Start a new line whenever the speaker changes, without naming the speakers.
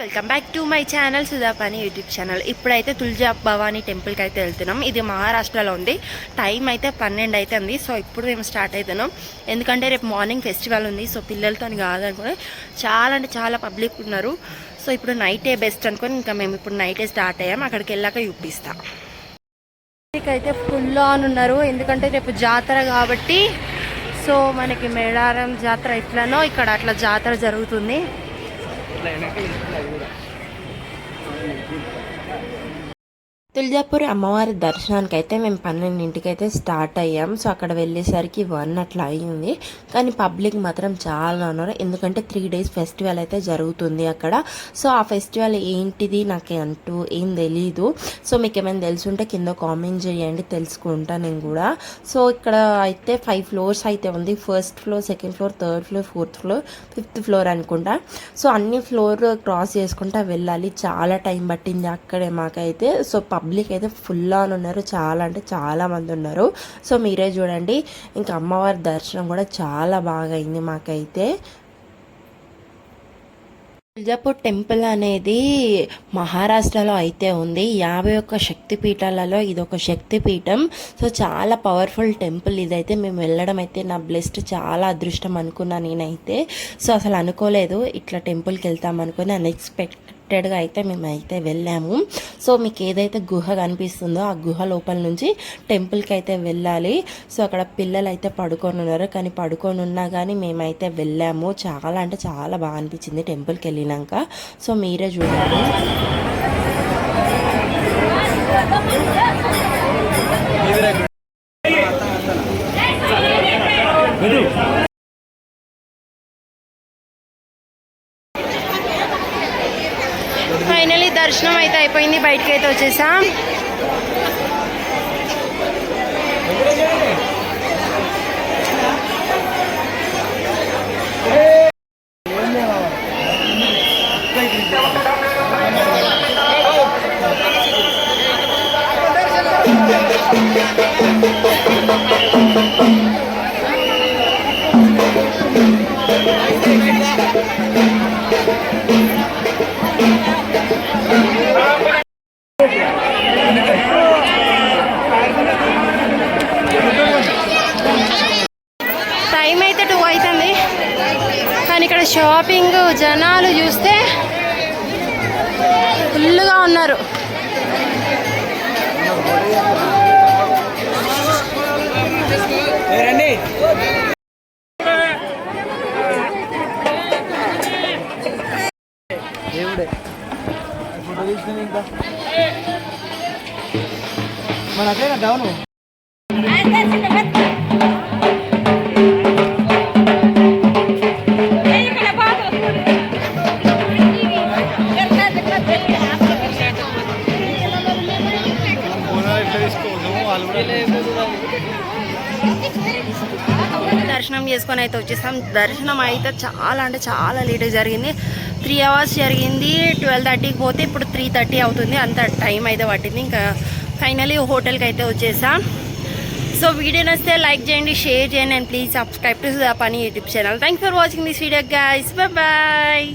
Welcome back to my channel Sudhapani YouTube channel ఇప్పుడైతే తుల్జా భవానీ టెంపుల్కి అయితే వెళ్తున్నాం. ఇది మహారాష్ట్రలో ఉంది. టైం అయితే పన్నెండు అయితే ఉంది సో ఇప్పుడు మేము స్టార్ట్ అవుతున్నాం ఎందుకంటే రేపు మార్నింగ్ ఫెస్టివల్ ఉంది. సో పిల్లలతో కాదనుకుని చాలా అంటే చాలా పబ్లిక్ ఉన్నారు. సో ఇప్పుడు నైటే బెస్ట్ అనుకుని ఇంకా మేము ఇప్పుడు నైటే స్టార్ట్ అయ్యాం. అక్కడికి వెళ్ళాక చూపిస్తాం అయితే ఫుల్ ఆన్ ఉన్నారు. ఎందుకంటే రేపు జాతర కాబట్టి సో మనకి మేడారం జాతర ఎట్లనో ఇక్కడ అట్లా జాతర జరుగుతుంది. એટલે એને કઈ తులజాపూర్ అమ్మవారి దర్శనానికి అయితే మేము పన్నెండింటికి అయితే స్టార్ట్ అయ్యాం. సో అక్కడ వెళ్ళేసరికి వన్ అట్లా అయ్యింది. కానీ పబ్లిక్ మాత్రం చాలా ఉన్నారు. ఎందుకంటే త్రీ డేస్ ఫెస్టివల్ అయితే జరుగుతుంది అక్కడ. సో ఆ ఫెస్టివల్ ఏంటిది నాకు అంటూ ఏం తెలీదు. సో మీకు ఏమైనా తెలుసుంటే కింద కామెంట్ చేయండి. తెలుసుకుంటా నేను కూడా. సో ఇక్కడ అయితే ఫైవ్ ఫ్లోర్స్ అయితే ఉంది. First floor second floor third floor fourth floor fifth floor అనుకుంటా. సో అన్ని ఫ్లోర్ క్రాస్ చేసుకుంటా వెళ్ళాలి. చాలా టైం పట్టింది అక్కడే మాకైతే. సో పబ్లిక్ అయితే ఫుల్ ఆన్ ఉన్నారు. చాలా అంటే చాలా మంది ఉన్నారు. సో మీరే చూడండి. ఇంకా అమ్మవారి దర్శనం కూడా చాలా బాగా అయింది మాకైతే. తుల్జాపూర్ టెంపుల్ అనేది మహారాష్ట్రలో అయితే ఉంది. యాభై ఒక్క శక్తిపీఠాలలో ఇది ఒక శక్తిపీఠం. సో చాలా పవర్ఫుల్ టెంపుల్ ఇదైతే. మేము వెళ్ళడం అయితే నా బ్లెస్డ్ చాలా అదృష్టం అనుకున్నా నేనైతే. సో అసలు అనుకోలేదు ఇట్లా టెంపుల్కి వెళ్తాం అనుకుని అన్ఎక్స్పెక్టెడ్గా అయితే మేమైతే వెళ్ళాము. సో మీకు ఏదైతే గుహ కనిపిస్తుందో ఆ గుహ లోపల నుంచి టెంపుల్కి అయితే వెళ్ళాలి. సో అక్కడ పిల్లలు అయితే పడుకొని ఉన్నారు. కానీ పడుకొని ఉన్నా కానీ మేమైతే వెళ్ళాము. చాలా అంటే చాలా బాగా అనిపించింది టెంపుల్కి వెళ్ళినాక. సో మీరే చూడండి. ఫైనలీ దర్శనం అయితే అయిపోయింది. బయటకి అయితే వచ్చేసాం. టైం ఇక్కడ షాపింగ్ జనాలు చూస్తే ఫుల్గా ఉన్నారు.
మన అట్లేనా డౌను
దర్శనం చేసుకొని అయితే వచ్చేసాం. దర్శనం అయితే చాలా అంటే చాలా లేట్ జరిగింది. త్రీ అవర్స్ జరిగింది. ట్వెల్వ్ థర్టీకి పోతే ఇప్పుడు త్రీ థర్టీ అవుతుంది. అంత టైం అయితే పట్టింది. ఇంకా ఫైనలీ హోటల్కి అయితే వచ్చేసాం. సో వీడియో నచ్చితే లైక్ చేయండి షేర్ చేయండి అండ్ ప్లీజ్ సబ్స్క్రైబ్ టు పని YouTube channel thanks for watching this video guys bye